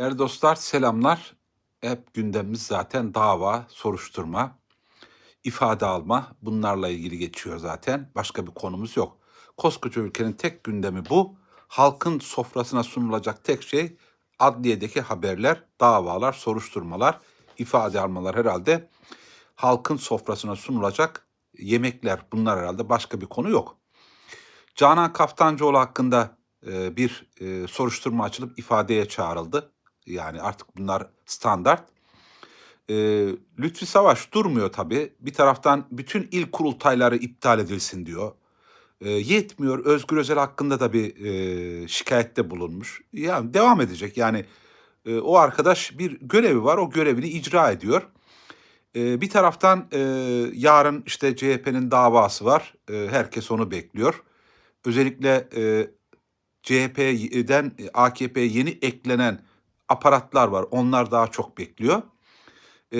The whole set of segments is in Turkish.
Değerli dostlar selamlar. Hep gündemimiz zaten dava, soruşturma, ifade alma bunlarla ilgili geçiyor zaten. Başka bir konumuz yok. Koskoca ülkenin tek gündemi bu. Halkın sofrasına sunulacak tek şey adliyedeki haberler, davalar, soruşturmalar, ifade almalar herhalde. Halkın sofrasına sunulacak yemekler bunlar herhalde başka bir konu yok. Canan Kaftancıoğlu hakkında e, bir e, soruşturma açılıp ifadeye çağrıldı. Yani artık bunlar standart. E, Lütfi Savaş durmuyor tabii. Bir taraftan bütün il kurultayları iptal edilsin diyor. E, yetmiyor. Özgür Özel hakkında da bir e, şikayette bulunmuş. Yani devam edecek. Yani e, o arkadaş bir görevi var. O görevini icra ediyor. E, bir taraftan e, yarın işte CHP'nin davası var. Herkes onu bekliyor. Özellikle CHP'den AKP'ye yeni eklenen aparatlar var. Onlar daha çok bekliyor. E,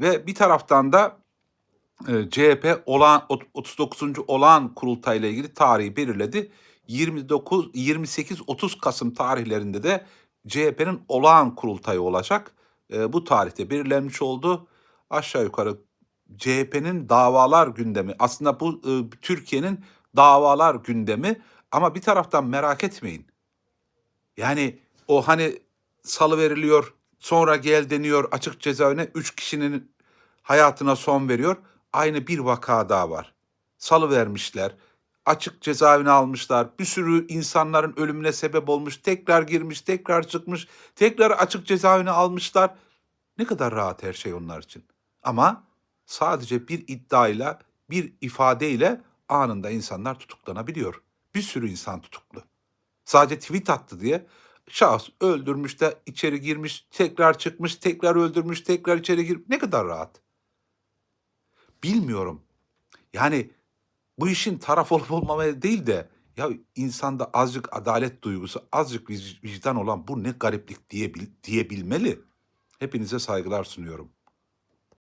ve bir taraftan da e, CHP olağan 39. olağan kurultayla ilgili tarihi belirledi. 29 28 30 Kasım tarihlerinde de CHP'nin olağan kurultayı olacak. E, bu tarihte belirlenmiş oldu. Aşağı yukarı CHP'nin davalar gündemi. Aslında bu e, Türkiye'nin davalar gündemi ama bir taraftan merak etmeyin. Yani o hani salı veriliyor, sonra gel deniyor açık cezaevine 3 kişinin hayatına son veriyor. Aynı bir vaka daha var. Salı vermişler. Açık cezaevine almışlar. Bir sürü insanların ölümüne sebep olmuş. Tekrar girmiş, tekrar çıkmış. Tekrar açık cezaevine almışlar. Ne kadar rahat her şey onlar için. Ama sadece bir iddiayla, bir ifadeyle anında insanlar tutuklanabiliyor. Bir sürü insan tutuklu. Sadece tweet attı diye şahıs öldürmüş de içeri girmiş, tekrar çıkmış, tekrar öldürmüş, tekrar içeri gir. Ne kadar rahat. Bilmiyorum. Yani bu işin taraf olup olmamaya değil de ya insanda azıcık adalet duygusu, azıcık vic- vicdan olan bu ne gariplik diyebil, diyebilmeli. Hepinize saygılar sunuyorum.